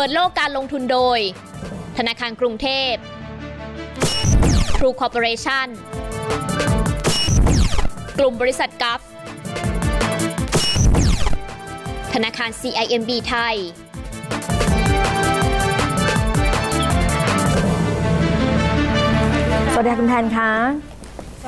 เปิดโลกการลงทุนโดย ธนาคารกรุงเทพ True Corporation กลุ่มบริษัทกัฟธนาคาร CIMB ไทย สวัสดีค่ะคุณแพนคะ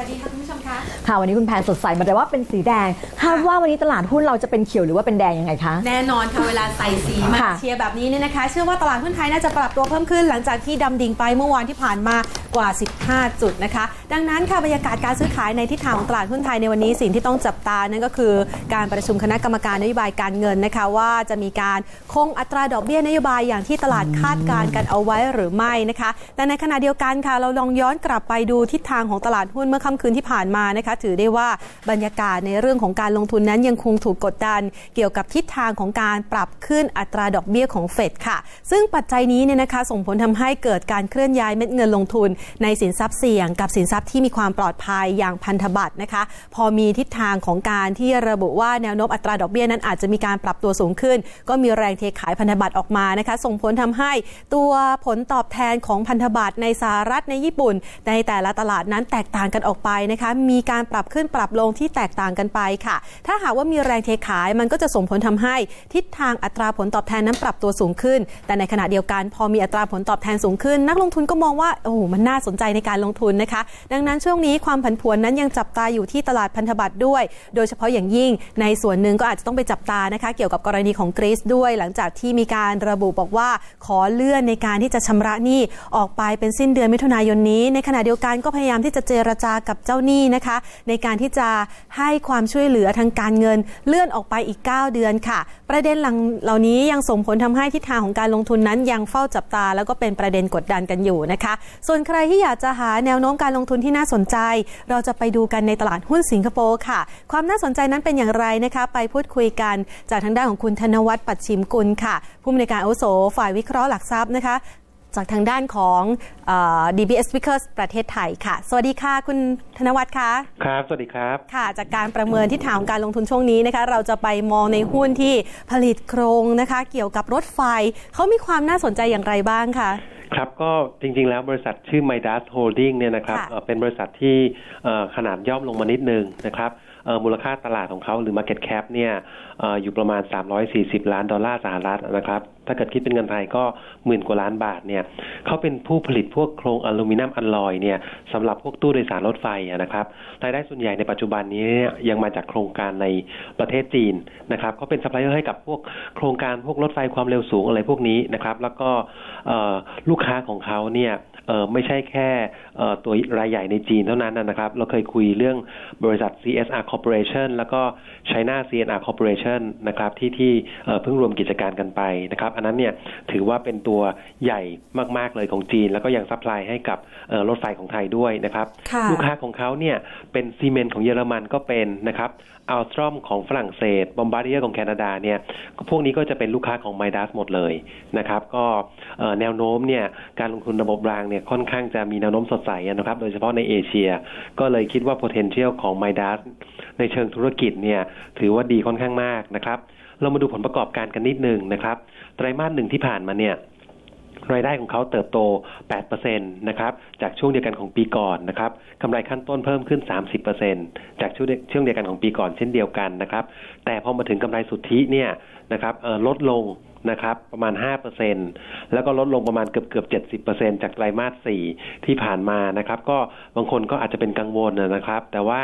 วัสดีค่ะคุณผู้ชมคะค่ะวันนี้คุณแพนสดใสมาแต่ว่าเป็นสีแดงคาดว่าวันนี้ตลาดหุ้นเราจะเป็นเขียวหรือว่าเป็นแดงยังไงคะ แน่นอนค่ะเวลาใส่สีมาค่ะเชียร์แบบนี้เนี่ยนะคะ เชื่อว่าตลาดหุ้นไทยน่าจะปรับตัวเพิ่มขึ้นหลังจากที่ดำดิ่งไปเมื่อวานที่ผ่านมากว่า 15 จุดนะคะ ดังนั้นค่ะบรรยากาศการซื้อขายในทิศทางของตลาดหุ้นไทยในวันนี้สิ่งที่ต้องจับตานั่นก็คือ การประชุมคณะกรรมการนโยบายการเงินนะคะ ว่าจะมีการคงอัตราดอกเบี้ยนโยบายอย่างที่ตลาดคาดการณ์กันเอาไว้หรือไม่นะคะแต่ในขณะเดียวกันค่ะ เราลองย้อนกลับไปดูทิศทางของตลาดหุ้นเมื่อค่ำค่ำคืนที่ผ่านมานะคะถือได้ว่าบรรยากาศในเรื่องของการลงทุนนั้นยังคงถูกกดดัน เกี่ยวกับทิศทางของการปรับขึ้นอัตราดอกเบี้ยของเฟดค่ะ ซึ่งปัจจัยนี้เนี่ยนะคะส่งผลทำให้เกิดการเคลื่อนย้ายเม็ดเงินลงทุน ในสินทรัพย์เสี่ยง กับสินทรัพย์ที่มีความปลอดภัยอย่างพันธบัตรนะคะ พอมีทิศทางของการที่ระบุว่าแนวโน้มอัตราดอกเบี้ยนั้นอาจจะมีการปรับตัวสูงขึ้น ก็มีแรงเทขายพันธบัตรออกมานะคะ ส่งผลทำให้ตัวผลตอบแทนของพันธบัตรในสหรัฐในญี่ปุ่น ในแต่ละตลาดนั้นแตกต่างกันออกไปนะคะมีการปรับขึ้นปรับลงที่แตกต่างกันไปค่ะ ถ้าหากว่ามีแรงเทขายมันก็จะส่งผลทำให้ทิศทางอัตราผลตอบแทนนั้นปรับตัวสูงขึ้น แต่ในขณะเดียวกันพอมีอัตราผลตอบแทนสูงขึ้น นักลงทุนก็มองว่าโอ้โหมันน่าสนใจในการลงทุนนะคะ ดังนั้นช่วงนี้ความผันผวนนั้นยังจับตาอยู่ที่ตลาดพันธบัตรด้วย โดยเฉพาะอย่างยิ่งในส่วนหนึ่งก็อาจจะต้องไปจับตานะคะเกี่ยวกับกรณีของกรีซด้วยหลังจากที่มีการระบุบอกว่าขอเลื่อนในการที่จะชำระหนี้ออกไปเป็นสิ้นเดือนมิถุนายนนี้ ในขณะเดียวกันก็พยายามที่จะเจรจากับเจ้าหนี้นะคะ ในการที่จะให้ความช่วยเหลือทางการเงินเลื่อนออกไปอีก 9 เดือนค่ะ ประเด็นหลังเหล่านี้ยังส่งผลทำให้ทิศทางของการลงทุนนั้นยังเฝ้าจับตา แล้วก็เป็นประเด็นกดดันกันอยู่นะคะ ส่วนใครที่อยากจะหาแนวโน้มการลงทุนที่น่าสนใจ เราจะไปดูกันในตลาดหุ้นสิงคโปร์ค่ะ ความน่าสนใจนั้นเป็นอย่างไรนะคะ ไปพูดคุยกันจากทางด้านของคุณธนวัฒน์ปัดชิมกุลค่ะ ผู้อำนวยการอาวุโสฝ่ายวิเคราะห์หลักทรัพย์นะคะ จากทางด้านของเออ DBS Vickers ประเทศไทยค่ะ สวัสดีค่ะ คุณธนวัฒน์คะครับ สวัสดีครับ ค่ะ จากการประเมินทิศทางของการลงทุนช่วงนี้นะคะ เราจะไปมองในหุ้นที่ผลิตโครงนะคะ เกี่ยวกับรถไฟ เขามีความน่าสนใจอย่างไรบ้างคะครับก็จริง ๆ แล้วบริษัทชื่อ Midas Holding เนี่ยนะครับค่ะเอ่อเป็นบริษัทที่เอ่อขนาดย่อมลงมานิดนึงนะครับเอ่อมูลค่าตลาดของเขาหรือ Market Cap เนี่ยเอ่ออยู่ประมาณ 340 ล้านดอลลาร์สหรัฐนะครับ ถ้าเกิดคิดเป็นเงินไทยก็หมื่นกว่าล้านบาทเนี่ยเขาเป็นผู้ผลิตพวกโครงอลูมิเนียมอลลอยเนี่ยสำหรับพวกตู้โดยสารรถไฟนะครับรายได้ส่วนใหญ่ในปัจจุบันนี้เนี่ยยังมาจากโครงการในประเทศจีนนะครับเขาเป็นซัพพลายเออร์ให้กับพวกโครงการพวกรถไฟความเร็วสูงอะไรพวกนี้นะครับ แล้วก็ลูกค้าของเขาเนี่ย ไม่ใช่แค่เอ่อตัวรายใหญ่ในจีนเท่านั้นนะครับ เราเคยคุยเรื่องบริษัท CSR Corporation แล้วก็ China CNR Corporation นะครับที่ที่เอ่อเพิ่งรวมกิจการกันไปนะครับอันนั้นเนี่ยถือว่าเป็นตัวใหญ่มากๆเลยของจีน แล้วก็ยังซัพพลายให้กับเอ่อรถไฟของไทยด้วยนะครับค่ะลูกค้าของเขาเนี่ยเป็นซีเมนต์ของเยอรมันก็เป็นนะครับอัลสตรอมของฝรั่งเศส บอมบาร์เดียของแคนาดาเนี่ยพวกนี้ก็จะเป็นลูกค้าของไมดัสหมดเลยนะครับ ก็เอ่อแนวโน้มเนี่ยการลงทุนระบบรางเนี่ยค่อนข้างจะมีแนวโน้มสดใสนะครับ โดยเฉพาะในเอเชีย ก็เลยคิดว่า potential ของไมดัสในเชิงธุรกิจเนี่ยถือว่าดีค่อนข้างมากนะครับ เรามาดูผลประกอบการกันนิดนึงนะครับ ไตรมาสหนึ่งที่ผ่านมาเนี่ยรายได้ของเขาเติบโต 8%นะครับ จากช่วงเดียวกันของปีก่อนนะครับ กำไรขั้นต้นเพิ่มขึ้น 30%จากช่วงช่วงเดียวกันของปีก่อนเช่นเดียวกันนะครับ แต่พอมาถึงกำไรสุทธิเนี่ยนะครับเอ่อลดลง นะครับประมาณ 5%แล้วก็ลดลงประมาณเกือบเกือบ70%จากไตรมาส 4 ที่ผ่านมานะครับ ก็บางคนก็อาจจะเป็นกังวลนะครับ แต่ว่า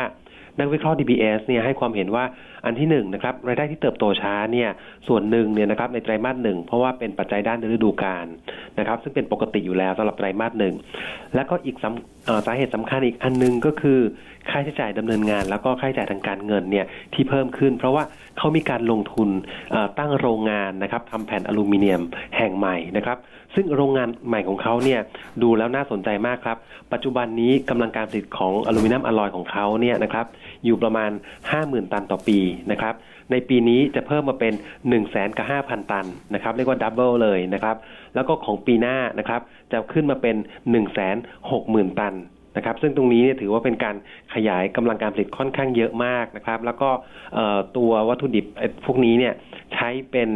นักวิเคราะห์ DBS เนี่ยให้ความเห็นว่าอันที่หนึ่งนะครับรายได้ที่เติบโตช้าเนี่ยส่วนหนึ่งเนี่ยนะครับในไตรมาสหนึ่งเพราะว่าเป็นปัจจัยด้านฤดูกาลนะครับซึ่งเป็นปกติอยู่แล้วสำหรับไตรมาสหนึ่งแล้วก็อีกสาเหตุสำคัญอีกอันหนึงก็คือ ค่าใช้จ่ายดำเนินงาน แล้วก็ค่าใช้จ่ายทางการเงินเนี่ยที่เพิ่มขึ้น เพราะว่าเขามีการลงทุนตั้งโรงงานนะครับทำแผ่นอลูมิเนียมแห่งใหม่นะครับซึ่งโรงงานใหม่ของเขาเนี่ยดูแล้วน่าสนใจมากครับ ปัจจุบันนี้กำลังการผลิตของอลูมิเนียมอลลอยของเขาเนี่ยนะครับอยู่ประมาณ 50,000 ตันต่อปีนะครับในปีนี้จะเพิ่มมาเป็น 1 0 0 0 0แสนกับ5,000ตันนะครับเรียกว่าดับเบิลเลยนะครับแล้วก็ของปีหน้านะครับจะขึ้นมาเป็น 1 6 0 0 0 0 ตัน นะครับ ซึ่งตรงนี้เนี่ยถือว่าเป็นการขยายกำลังการผลิตค่อนข้างเยอะมากนะครับ แล้วก็ตัววัตถุดิบพวกนี้เนี่ยใช้เป็น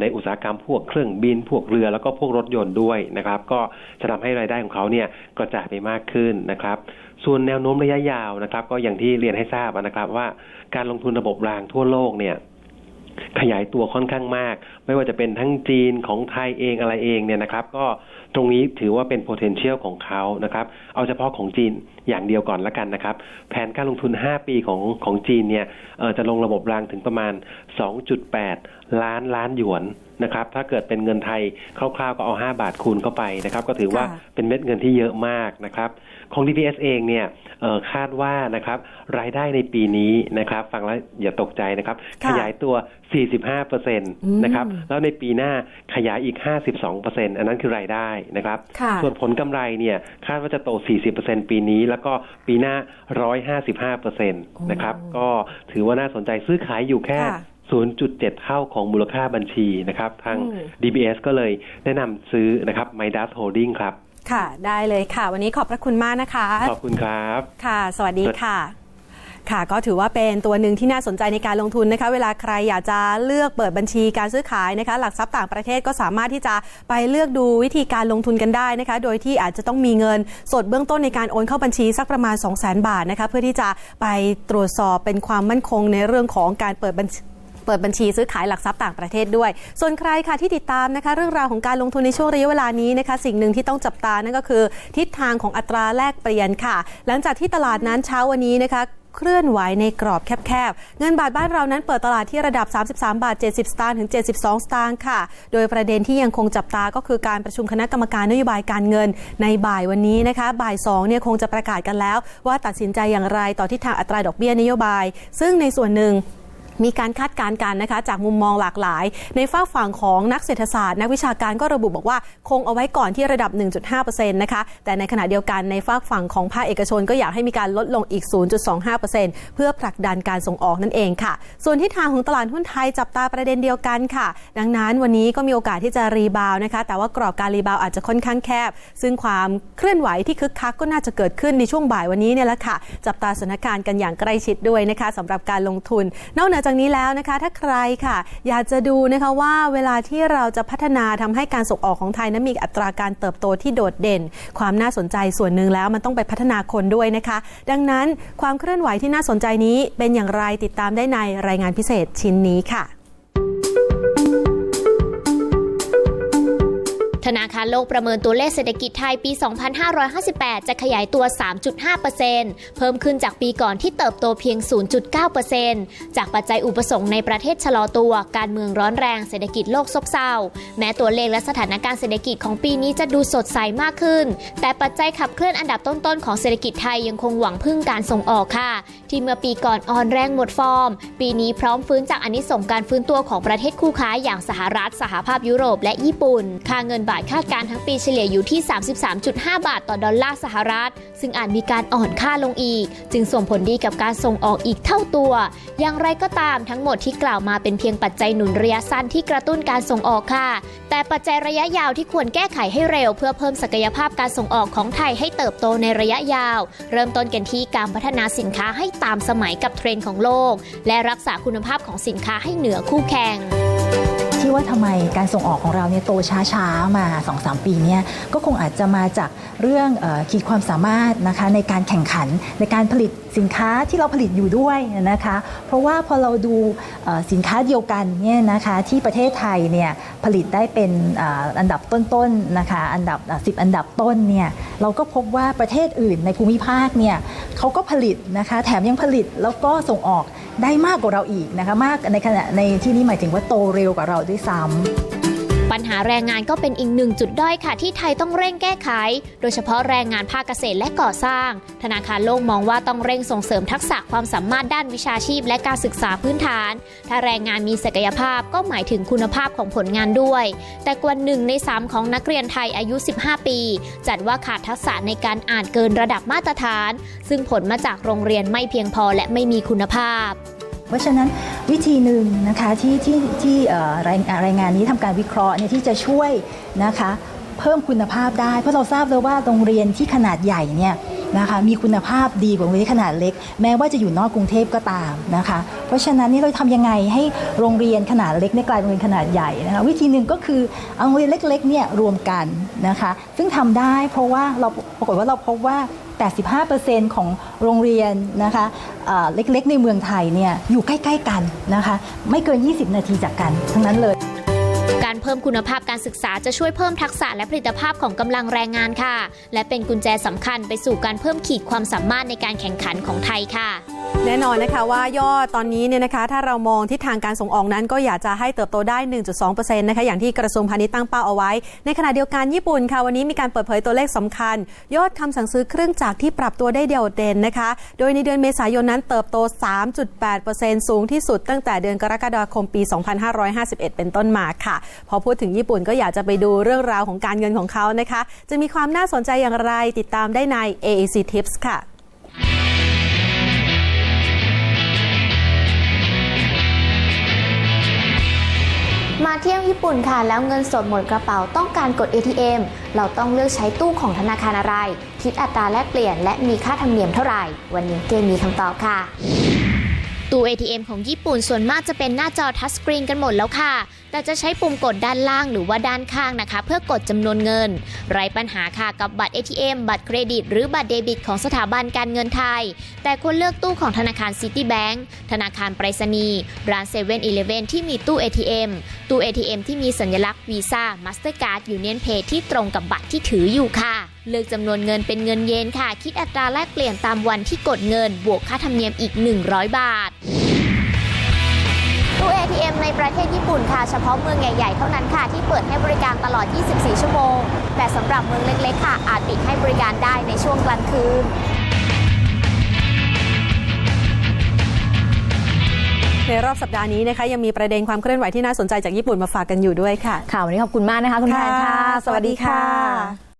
ในอุตสาหกรรมพวกเครื่องบินพวกเรือแล้วก็พวกรถยนต์ด้วยนะครับ ก็จะทำให้รายได้ของเขาเนี่ยกระจายไปมากขึ้นนะครับส่วนแนวโน้มระยะยาวนะครับ ก็อย่างที่เรียนให้ทราบนะครับว่าการลงทุนระบบรางทั่วโลกเนี่ย ขยายตัวค่อนข้างมาก ไม่ว่าจะเป็นทั้งจีนของไทยเองอะไรเองเนี่ยนะครับ ก็ตรงนี้ถือว่าเป็น potential ของเขานะครับ เอาเฉพาะของจีนอย่างเดียวก่อนละกันนะครับ แผนการลงทุน 5 ปีของของจีนเนี่ยจะลงระบบรางถึงประมาณ 2.8 ล้านล้านหยวนนะครับถ้าเกิดเป็นเงินไทยคร่าวๆก็เอา 5 บาทคูณเข้าไปนะครับก็ถือว่าค่ะเป็นเม็ดเงินที่เยอะมากนะครับของ DPS เองเนี่ยเอ่อคาดว่านะครับรายได้ในปีนี้นะครับฟังแล้วอย่าตกใจนะครับค่ะขยายตัว 45เปอร์เซ็นต์นะครับแล้วในปีหน้าขยายอีก 52เปอร์เซ็นต์อันนั้นคือรายได้นะครับค่ะส่วนผลกำไรเนี่ยคาดว่าจะโต 40เปอร์เซ็นต์ปีนี้ แล้วก็ปีหน้า 155เปอร์เซ็นต์นะครับก็ถือว่าน่าสนใจซื้อขายอยู่แค่ค่ะ 0.7 เท่าของมูลค่าบัญชีนะครับ ทางอืม DBS ก็เลยแนะนำซื้อนะครับ Midas Holding ครับ ค่ะได้เลยค่ะ วันนี้ขอบพระคุณมากนะคะ ขอบคุณครับ ค่ะ สวัสดีค่ะค่ะก็ถือว่าเป็นตัวหนึ่งที่น่าสนใจในการลงทุนนะคะ เวลาใครอยากจะเลือกเปิดบัญชีการซื้อขายนะคะ หลักทรัพย์ต่างประเทศก็สามารถที่จะไปเลือกดูวิธีการลงทุนกันได้นะคะ โดยที่อาจจะต้องมีเงินสดเบื้องต้นในการโอนเข้าบัญชีสักประมาณ 2 0 0 0 0 0 บาทนะคะเพื่อที่จะไปตรวจสอบเป็นความมั่นคงในเรื่องของการเปิดบัญชี เปิดบัญชีซื้อขายหลักทรัพย์ต่างประเทศด้วย ส่วนใครค่ะที่ติดตามนะคะ เรื่องราวของการลงทุนในช่วงระยะเวลานี้นะคะ สิ่งหนึ่งที่ต้องจับตานั่นก็คือ ทิศทางของอัตราแลกเปลี่ยนค่ะ หลังจากที่ตลาดนั้นเช้าวันนี้นะคะเคลื่อนไหวในกรอบแคบๆ เงินบาทบ้านเรานั้นเปิดตลาดที่ระดับ 33 บาท 70 สตางค์ถึง 72 สตางค์ค่ะ โดยประเด็นที่ยังคงจับตาก็คือการประชุมคณะกรรมการนโยบายการเงินในบ่ายวันนี้นะคะ บ่าย2เนี่ยคงจะประกาศกันแล้ว ว่าตัดสินใจอย่างไรต่อทิศทางอัตราดอกเบี้ยนโยบาย ซึ่งในส่วนหนึ่ง มีการคาดการณ์กันนะคะจากมุมมองหลากหลาย ในฝ้าฝั่งของนักเศรษฐศาสตร์ นักวิชาการก็ระบุบอกว่าคงเอาไว้ก่อนที่ระดับ 1.5%นะคะแต่ในขณะเดียวกันในฝ้าฝั่งของภาคเอกชนก็อยากให้มีการลดลงอีก 0.25%เพื่อผลักดันการส่งออกนั่นเองค่ะ ส่วนทิศทางของตลาดหุ้นไทยจับตาประเด็นเดียวกันค่ะ ดังนั้นวันนี้ก็มีโอกาสที่จะรีบาวด์นะคะแต่ว่ากรอบการรีบาวด์อาจจะค่อนข้างแคบ ซึ่งความเคลื่อนไหวที่คึกคักก็น่าจะเกิดขึ้นในช่วงบ่ายวันนี้เนี่ยแหละค่ะจับตาสถานการณ์กันอย่างใกล้ชิดด้วยนะคะสำหรับการลงทุนนอกเหนือจากนี้แล้วนะคะ ถ้าใครค่ะ อยากจะดูนะคะว่าเวลาที่เราจะพัฒนาทำให้การส่งออกของไทยนั้นมีอัตราการเติบโตที่โดดเด่น ความน่าสนใจส่วนหนึ่งแล้วมันต้องไปพัฒนาคนด้วยนะคะ ดังนั้นความเคลื่อนไหวที่น่าสนใจนี้เป็นอย่างไรติดตามได้ในรายงานพิเศษชิ้นนี้ค่ะ ธนาคารโลกประเมินตัวเลขเศรษฐกิจไทยปี 2558 จะขยายตัว 3.5%เพิ่มขึ้นจากปีก่อนที่เติบโตเพียง 0.9%จากปัจจัยอุปสงค์ในประเทศชะลอตัว การเมืองร้อนแรง เศรษฐกิจโลกซบเซา แม้ตัวเลขและสถานการณ์เศรษฐกิจของปีนี้จะดูสดใสมากขึ้น แต่ปัจจัยขับเคลื่อนอันดับต้นๆของเศรษฐกิจไทยยังคงหวังพึ่งการส่งออกค่ะ ที่เมื่อปีก่อนอ่อนแรงหมดฟอร์ม ปีนี้พร้อมฟื้นจากอนิสงส์การฟื้นตัวของประเทศคู่ค้าอย่างสหรัฐ สหภาพยุโรปและญี่ปุ่น ค่าเงินบาทคาดการณ์ทั้งปีเฉลี่ยอยู่ที่ 33.5 บาทต่อดอลลาร์สหรัฐ ซึ่งอาจมีการอ่อนค่าลงอีก จึงส่งผลดีกับการส่งออกอีกเท่าตัว อย่างไรก็ตามทั้งหมดที่กล่าวมาเป็นเพียงปัจจัยหนุนระยะสั้นที่กระตุ้นการส่งออกค่ะ แต่ปัจจัยระยะยาวที่ควรแก้ไขให้เร็ว เพื่อเพิ่มศักยภาพการส่งออกของไทยให้เติบโตในระยะยาว เริ่มต้นกันที่การพัฒนาสินค้าให้ตามสมัยกับเทรนด์ของโลก และรักษาคุณภาพของสินค้าให้เหนือคู่แข่ง ว่าทำไมการส่งออกของเราเนี่ยโตช้าๆ มา 2-3 ปีเนี่ยก็คงอาจจะมาจากเรื่องอขีดความสามารถนะคะในการแข่งขันในการผลิตสินค้าที่เราผลิตอยู่ด้วยนะคะเพราะว่าพอเราดูสินค้าเดียวกันเนี่ยนะคะที่ประเทศไทยเนี่ยผลิตได้เป็นอ่ออันดับต้นๆนะคะอันดับสิบอันดับต้นเนี่ยเราก็พบว่าประเทศอื่นในภูมิภาคเนี่ยเขาก็ผลิตนะคะแถมยังผลิตแล้วก็ส่งออก ได้มากกว่าเราอีกนะคะมากในขณะในที่นี้หมายถึงว่าโตเร็วกว่าเราด้วยซ้ำ ปัญหาแรงงานก็เป็นอีกหนึ่งจุดด้อยค่ะที่ไทยต้องเร่งแก้ไข โดยเฉพาะแรงงานภาคเกษตรและก่อสร้าง ธนาคารโลกมองว่าต้องเร่งส่งเสริมทักษะความสามารถด้านวิชาชีพ และการศึกษาพื้นฐาน ถ้าแรงงานมีศักยภาพก็หมายถึงคุณภาพของผลงานด้วย แต่กว่าหนึ่งในสามของนักเรียนไทยอายุ 15 ปี จัดว่าขาดทักษะในการอ่านเกินระดับมาตรฐาน ซึ่งผลมาจากโรงเรียนไม่เพียงพอและไม่มีคุณภาพ เพราะฉะนั้นวิธีหนึ่งนะคะที่ที่ที่รายรายงานนี้ทำการวิเคราะห์เนี่ยที่จะช่วยนะคะเพิ่มคุณภาพได้ เพราะเราทราบเลยว่าโรงเรียนที่ขนาดใหญ่เนี่ยนะคะมีคุณภาพดีกว่าโรงเรียนขนาดเล็ก แม้ว่าจะอยู่นอกกรุงเทพก็ตามนะคะเพราะฉะนั้นนี่เราทำยังไงให้โรงเรียนขนาดเล็กเนี่ยกลายเป็นโรงเรียนขนาดใหญ่นะคะวิธีหนึ่งก็คือเอาโรงเรียนเล็กๆเนี่ยรวมกันนะคะซึ่งทำได้เพราะว่าเราปรากฏว่าเราพบว่า 85%ของโรงเรียนนะคะเอ่อเล็กๆ ในเมืองไทยเนี่ยอยู่ใกล้ ๆ กันนะคะไม่เกิน 20 นาทีจากกัน ทั้งนั้นเลย การเพิ่มคุณภาพการศึกษาจะช่วยเพิ่มทักษะและผลิตภาพของกำลังแรงงานค่ะ และเป็นกุญแจสำคัญไปสู่การเพิ่มขีดความสามารถในการแข่งขันของไทยค่ะแน่นอนนะคะว่ายอดตอนนี้เนี่ยนะคะถ้าเรามองทิศทางการส่งออกนั้น ก็อยากจะให้เติบโตได้ 1.2%นะคะอย่างที่กระทรวงพาณิชย์ตั้งเป้าเอาไว้ ในขณะเดียวกันญี่ปุ่นค่ะวันนี้มีการเปิดเผยตัวเลขสำคัญ ยอดคำสั่งซื้อเครื่องจักรที่ปรับตัวได้เด่นนะคะ โดยในเดือนเมษายนนั้นเติบโต 3.8%สูงที่สุดตั้งแต่เดือนกรกฎาคมปี 2551 เป็นต้นมาค่ะ พอพูดถึงญี่ปุ่นก็อยากจะไปดูเรื่องราวของการเงินของเขานะคะ จะมีความน่าสนใจอย่างไรติดตามได้ใน AAC Tips ค่ะ มาเที่ยวญี่ปุ่นค่ะแล้วเงินสดหมดกระเป๋าต้องการกด ATM เราต้องเลือกใช้ตู้ของธนาคารอะไร คิดอัตราแลกเปลี่ยน และมีค่าธรรมเนียมเท่าไหร่ วันนี้เกมมีคำตอบค่ะ ตู้ ATM ของญี่ปุ่นส่วนมากจะเป็นหน้าจอทัชสกรีนกันหมดแล้วค่ะ แต่จะใช้ปุ่มกดด้านล่างหรือว่าด้านข้างนะคะ เพื่อกดจำนวนเงิน ไรปัญหาค่ะกับบัตร ATM บัตรเครดิต หรือบัตรเดบิตของสถาบันการเงินไทย แต่ควรเลือกตู้ของธนาคารซิตี้แบงก์ธนาคารไปรษณีย์ร้าน7 e เ e ่ e อที่มีตู้ ATM ตู้ ATM ที่มีสัญลักษณ์วีซ่ามาสเตอร์การ์ดยูเนียนเพที่ตรงกับบัตรที่ถืออยู่ค่ะ เลือกจำนวนเงินเป็นเงินเยนค่ะ คิดอัตราแลกเปลี่ยนตามวันที่กดเงิน บวกค่าธรรมเนียมอีก 100 บาทตู้ ATM ในประเทศญี่ปุ่นค่ะ เฉพาะเมืองใหญ่ ๆ เท่านั้นค่ะ ที่เปิดให้บริการตลอด 24 ชั่วโมง แต่สำหรับเมืองเล็ก ๆ ค่ะ อาจปิดให้บริการได้ในช่วงกลางคืน ในรอบสัปดาห์นี้นะคะยังมีประเด็นความเคลื่อนไหวที่น่าสนใจจากญี่ปุ่นมาฝากกันอยู่ด้วยค่ะ ค่ะวันนี้ขอบคุณมากนะคะคุณแพนค่ะ สวัสดีค่ะ